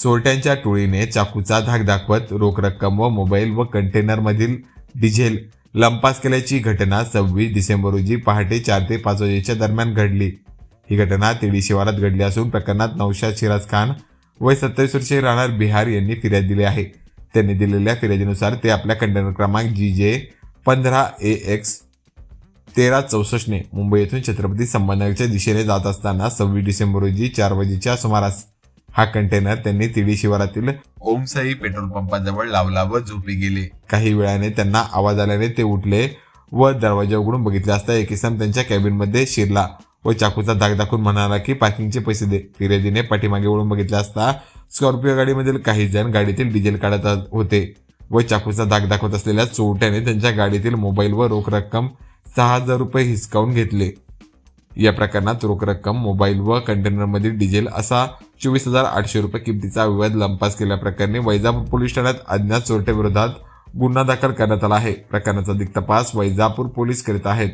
चोरट्यांच्या टोळीने चाकूचा धाक दाखवत रोख रक्कम व मोबाईल व कंटेनरमधील डिझेल लंपास केल्याची घटना सव्वीस डिसेंबर रोजी पहाटे चार ते पाच वाजेच्या दरम्यान घडली. ही घटना तिडी शिवारात घडली असून प्रकरणात नौशाद शिराज खान वय सत्तावीस वर्षे राहणार बिहार यांनी फिर्याद दिली आहे. त्यांनी दिलेल्या फिर्यादीनुसार ते आपल्या कंटेनर क्रमांक जी जे पंधरा ए एक्स तेरा चौसष्टने मुंबई येथून छत्रपती संभाजीनगरच्या दिशेने जात असताना सव्वीस डिसेंबर रोजी चार वाजेच्या सुमारास हा कंटेनर त्यांनी तिडी शिवारातील ओमसाई पेट्रोल पंपाजवळ लावला व झोपी गेले. काही वेळाने त्यांना आवाज आल्याने ते उठले व दरवाजा उघडून बघितले असता एक इसम त्यांच्या कॅबिनमध्ये शिरला व चाकूचा धाक दाखवून म्हणाला की पार्किंगचे पैसे दे. फिर्यादीने पाठीमागे वळून बघितले असता स्कॉर्पिओ गाडीमधील काही जण गाडीतील डिझेल काढत होते व चाकूचा धाक दाखवत असलेल्या चोरट्याने त्यांच्या गाडीतील मोबाईल व रोख रक्कम सहा हजार रुपये हिसकावून घेतले. या प्रकरणात रोख रक्कम मोबाईल व कंटेनरमधील डिझेल असा चोवीस हजार आठशे रुपये किमतीचा विवाद लंपास केल्याप्रकरणी वैजापूर पोलीस ठाण्यात अज्ञात चोरट्याविरोधात गुन्हा दाखल करण्यात आला आहे. प्रकरणाचा अधिक तपास वैजापूर पोलीस करीत आहेत.